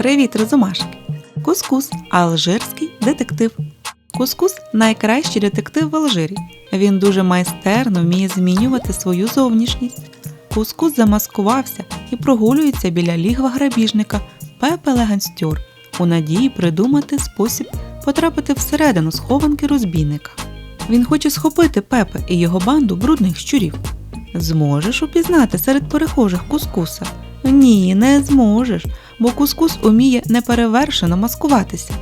Привіт, розумашки! Кускус алжирський детектив. Кускус найкращий детектив в Алжирі. Він дуже майстерно вміє змінювати свою зовнішність. Кускус замаскувався і прогулюється біля лігва грабіжника Пепе Леганстюр у надії придумати спосіб потрапити всередину схованки розбійника. Він хоче схопити Пепе і його банду брудних щурів. Зможеш упізнати серед перехожих кускуса? Ні, не зможеш, бо кускус уміє неперевершено маскуватися.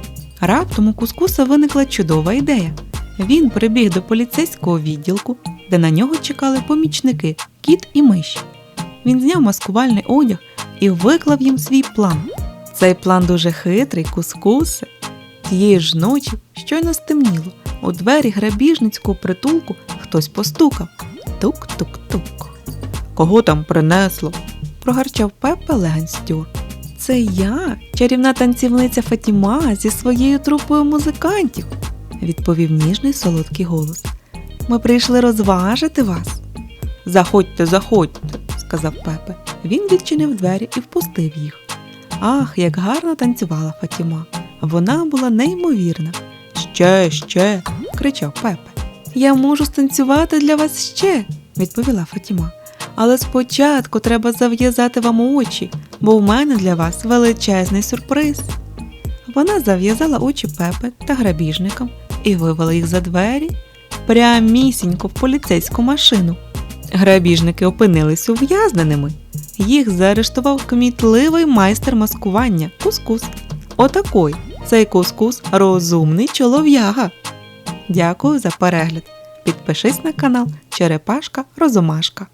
Раптом у кускуса виникла чудова ідея. Він прибіг до поліцейського відділку, де на нього чекали помічники кіт і миші. Він зняв маскувальний одяг і виклав їм свій план. Цей план дуже хитрий, кускусе. Тієї ж ночі щойно стемніло. У двері грабіжницького притулку хтось постукав. Тук-тук-тук. Кого там принесло? прогарчав Пепе Леганстюр. Це я, чарівна танцівниця Фатіма зі своєю трупою музикантів, відповів ніжний солодкий голос. Ми прийшли розважити вас. Заходьте, заходьте, сказав Пепе. Він відчинив двері і впустив їх. Ах, як гарно танцювала Фатіма. Вона була неймовірна. Ще, ще. кричав Пепе. Я можу станцювати для вас ще, відповіла Фатіма. Але спочатку треба зав'язати вам очі, бо в мене для вас величезний сюрприз. Вона зав'язала очі Пепе та грабіжникам і вивела їх за двері прямісінько в поліцейську машину. Грабіжники опинились ув'язненими. Їх заарештував кмітливий майстер маскування кускус. Отакой цей кускус розумний чолов'яга. Дякую за перегляд. Підпишись на канал Черепашка Розумашка.